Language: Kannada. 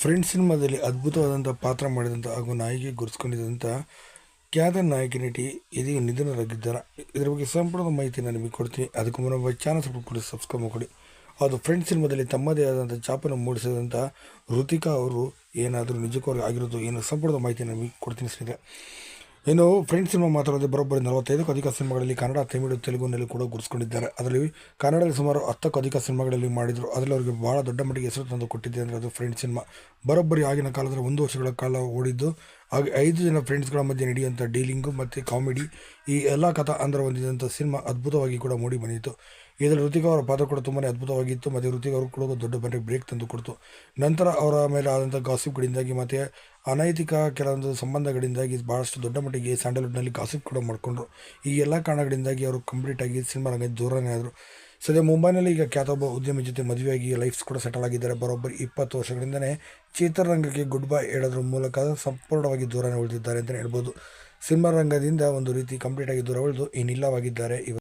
ಫ್ರೆಂಡ್ಸ್ ಸಿನಿಮಾದಲ್ಲಿ ಅದ್ಭುತವಾದಂಥ ಪಾತ್ರ ಮಾಡಿದಂಥ ಹಾಗೂ ನಾಯಿಗೆ ಗುರುತಿಸ್ಕೊಂಡಿದ್ದಂಥ ಖ್ಯಾತ ನಾಯಕಿ ನಟಿ ಇದೀಗ ನಿಧನರಾಗಿದ್ದಾರೆ. ಇದರ ಬಗ್ಗೆ ಸಂಪೂರ್ಣ ಮಾಹಿತಿಯನ್ನು ನಿಮಗೆ ಕೊಡ್ತೀನಿ. ಅದಕ್ಕೂ ಮುನ್ನ ಚಾನಲ್ ಸಬ್ಸ್ಕ್ರೈಬ್ ಕೊಡಿ ಸಬ್ಸ್ಕ್ರೈಬ್ ಮಾಡಿ ಅದು ಫ್ರೆಂಡ್ಸ್ ಸಿನಿಮಾದಲ್ಲಿ ತಮ್ಮದೇ ಆದಂಥ ಚಾಪನ್ನು ಮೂಡಿಸಿದಂಥ ಋತಿಕಾ ಅವರು ಏನಾದರೂ ನಿಜಕ್ಕೂ ಆಗಿರೋದು ಏನು ಸಂಪೂರ್ಣ ಮಾಹಿತಿ ನಿಮಗೆ ಕೊಡ್ತೀನಿ ಸ್ನೇಹಿತರೆ. ಇನ್ನು ಫ್ರೆಂಡ್ ಸಿನಿಮಾ ಮಾತಾಡೋದು ಬರೋಬ್ಬರಿ ನಲವತ್ತೈದಕ್ಕೂ ಅಧಿಕ ಸಿನಿಮಾಗಳಲ್ಲಿ ಕನ್ನಡ, ತಮಿಳು ತೆಲುಗುನಲ್ಲಿ ಕೂಡ ಗುರುಸ್ಕೊಂಡಿದ್ದಾರೆ ಅದರಲ್ಲಿ ಕನ್ನಡದಲ್ಲಿ ಸುಮಾರು ಹತ್ತಕ್ಕೂ ಅಧಿಕ ಸಿನಿಮಾಗಳಲ್ಲಿ ಮಾಡಿದರು. ಅದರಲ್ಲಿ ಅವರಿಗೆ ಭಾಳ ದೊಡ್ಡ ಮಟ್ಟಿಗೆ ಹೆಸರು ತಂದು ಕೊಟ್ಟಿದೆ ಅಂದರೆ ಅದು ಫ್ರೆಂಡ್ ಸಿನಿಮಾ. ಬರೋಬ್ಬರಿ ಆಗಿನ ಕಾಲದಲ್ಲಿ ಒಂದು ವರ್ಷಗಳ ಕಾಲ ಓಡಿದ್ದು ಹಾಗೆ ಐದು ಜನ ಫ್ರೆಂಡ್ಸ್ಗಳ ಮಧ್ಯೆ ನಡೆಯುವಂಥ ಡೀಲಿಂಗು ಮತ್ತು ಕಾಮಿಡಿ ಈ ಎಲ್ಲ ಕಥಾ ಅಂದ್ರೆ ಹೊಂದಿದಂಥ ಸಿನಿಮಾ ಅದ್ಭುತವಾಗಿ ಕೂಡ ಮೂಡಿ ಬಂದಿತ್ತು. ಇದರಲ್ಲಿ ಋತಿಕ ಅವರ ಪಾತ್ರ ಕೂಡ ತುಂಬಾ ಅದ್ಭುತವಾಗಿತ್ತು ಮತ್ತು ಋತಿಕ ಅವರು ಕೂಡ ದೊಡ್ಡ ಮಟ್ಟಿಗೆ ಬ್ರೇಕ್ ತಂದು ಕೊಡ್ತು. ನಂತರ ಅವರ ಮೇಲೆ ಆದಂಥ ಗಾಸಿಪ್ಗಳಿಂದಾಗಿ ಮತ್ತು ಅನೈತಿಕ ಕೆಲವೊಂದು ಸಂಬಂಧಗಳಿಂದಾಗಿ ಭಾಳಷ್ಟು ದೊಡ್ಡ ಮಟ್ಟಿಗೆ ಸ್ಯಾಂಡಲ್ವುಡ್ನಲ್ಲಿ ಗಾಸಿಪ್ ಕೂಡ ಮಾಡಿಕೊಂಡ್ರು. ಈ ಎಲ್ಲ ಕಾರಣಗಳಿಂದಾಗಿ ಅವರು ಕಂಪ್ಲೀಟಾಗಿ ಸಿನಿಮಾ ರಂಗ ದೂರನೇ ಆದರು. ಸದ್ಯ ಮುಂಬೈನಲ್ಲಿ ಈಗ ಖ್ಯಾತೊಬ್ಬ ಉದ್ಯಮಿ ಜೊತೆ ಮದುವೆಯಾಗಿ ಲೈಫ್ಸ್ ಕೂಡ ಸೆಟಲ್ ಆಗಿದ್ದಾರೆ. ಬರೋಬ್ಬರಿ ಇಪ್ಪತ್ತು ವರ್ಷಗಳಿಂದನೇ ಚಿತ್ರರಂಗಕ್ಕೆ ಗುಡ್ ಬೈ ಹೇಳೋದ್ರ ಮೂಲಕ ಸಂಪೂರ್ಣವಾಗಿ ದೂರನೇ ಉಳಿದಿದ್ದಾರೆ ಅಂತಲೇ ಹೇಳ್ಬೋದು. ಸಿನಿಮಾ ರಂಗದಿಂದ ಒಂದು ರೀತಿ ಕಂಪ್ಲೀಟಾಗಿ ದೂರ ಉಳಿದು ಇನ್ನಿಲ್ಲವಾಗಿದ್ದಾರೆ ಇವರು.